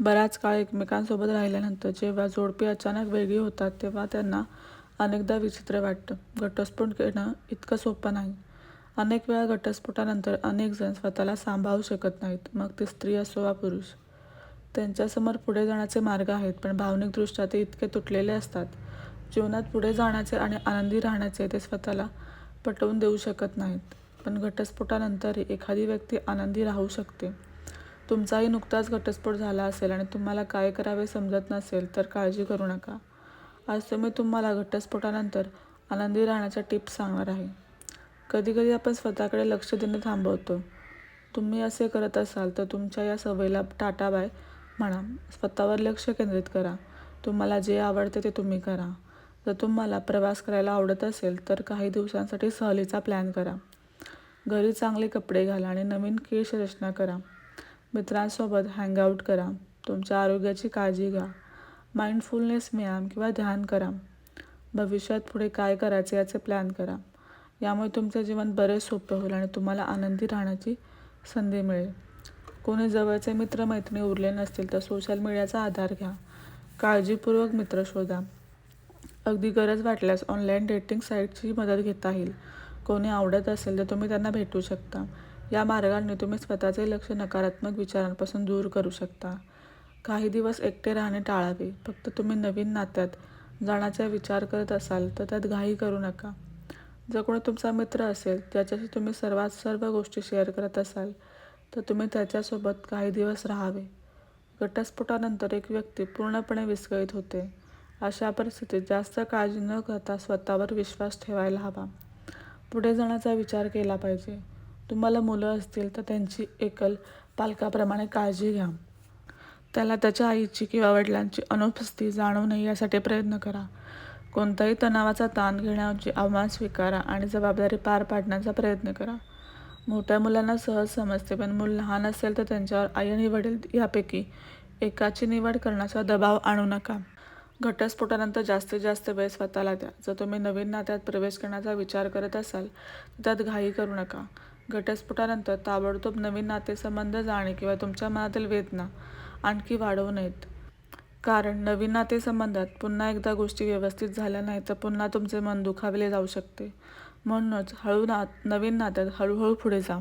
बराच काळ एकमेकांसोबत राहिल्यानंतर जेव्हा जोडपी अचानक वेगळी होतात तेव्हा त्यांना अनेकदा विचित्र वाटतं. घटस्फोट घेणं इतकं सोपं नाही. अनेक वेळा घटस्फोटानंतर अनेक जण स्वतःला सांभाळू शकत नाहीत, मग ती स्त्री असो वा पुरुष. त्यांच्यासमोर पुढे जाण्याचे मार्ग आहेत, पण भावनिकदृष्ट्या ते इतके तुटलेले असतात. जीवनात पुढे जाण्याचे आणि आनंदी राहण्याचे ते स्वतःला पटवून देऊ शकत नाहीत. पण घटस्फोटानंतरही एखादी व्यक्ती आनंदी राहू शकते. तुमचाही नुकताच घटस्फोट झाला असेल आणि तुम्हाला काय करावे समजत नसेल तर काळजी करू नका. आज तुम्ही तुम्हाला घटस्फोटानंतर आनंदी राहण्याच्या टिप्स सांगणार आहे. कधीकधी आपण स्वतःकडे लक्ष देणं थांबवतो. तुम्ही असे करत असाल तर तुमच्या या सवयीला टाटा बाय म्हणा. स्वतःवर लक्ष केंद्रित करा. तुम्हाला जे आवडते ते तुम्ही करा. जर तुम्हाला प्रवास करायला आवडत असेल तर काही दिवसांसाठी सहलीचा प्लॅन करा. घरी चांगले कपडे घाला आणि नवीन केशरचना करा. मित्रांसोबत हँगआउट करा. तुमच्या आरोग्याची काळजी घ्या. माइंडफुलनेस व्यायाम किंवा ध्यान करा. भविष्यात पुढे काय करायचे याचे प्लॅन करा. यामुळे तुमचं जीवन बरेच सोपे होईल आणि तुम्हाला आनंदी राहण्याची संधी मिळेल. कोणी जवळचे मित्र-मैत्रिणी उरले नसतील तर सोशल मीडियाचा आधार घ्या. काळजीपूर्वक मित्र शोधा. अगदी गरज वाटल्यास ऑनलाईन डेटिंग साईटची मदत घेता येईल. कोणी आवडत असेल तर तुम्ही त्यांना भेटू शकता. या मार्गांनी तुम्ही स्वतःचे लक्ष नकारात्मक विचारांपासून दूर करू शकता. काही दिवस एकटे राहणे टाळावे. फक्त तुम्ही नवीन नात्यात जाण्याचा विचार करत असाल तर त्यात घाई करू नका. जर कोणी तुमचा मित्र असेल, ज्याच्याशी तुम्ही सर्वात सर्व गोष्टी शेअर करत असाल, तर तुम्ही त्याच्यासोबत काही दिवस राहावे. घटस्फोटानंतर एक व्यक्ती पूर्णपणे विस्कळीत होते. अशा परिस्थितीत जास्त काळजी न करता स्वतःवर विश्वास ठेवायला हवा. पुढे जाण्याचा विचार केला पाहिजे. तुम्हाला मुलं असतील तर त्यांची एकल पालकाप्रमाणे काळजी घ्या. त्याला त्याच्या आईची किंवा वडिलांची अनुपस्थिती जाणवू नये यासाठी प्रयत्न करा. कोणत्याही तणावाचा ताण घेण्याची आव्हान स्वीकारा आणि जबाबदारी पार पाडण्याचा प्रयत्न करा. मोठ्या मुलांना सहज समजते, पण मूल लहान असेल तर त्यांच्यावर आई आणि वडील यापैकी एकाची निवड करण्याचा दबाव आणू नका. घटस्फोटानंतर जास्तीत जास्त वेळ स्वतःला द्या. जर तुम्ही नवीन नात्यात प्रवेश करण्याचा विचार करत असाल तर त्यात घाई करू नका. घटस्फोटानंतर ताबडतोब नवीन नातेसंबंध जाणे किंवा तुमच्या मनातील वेदना आणखी वाढवू नयेत. कारण नवीन नातेसंबंधात पुन्हा एकदा गोष्टी व्यवस्थित झाल्या नाही तर पुन्हा तुमचे मन दुखावले जाऊ शकते. म्हणूनच नवीन नात्यात हळूहळू पुढे जा.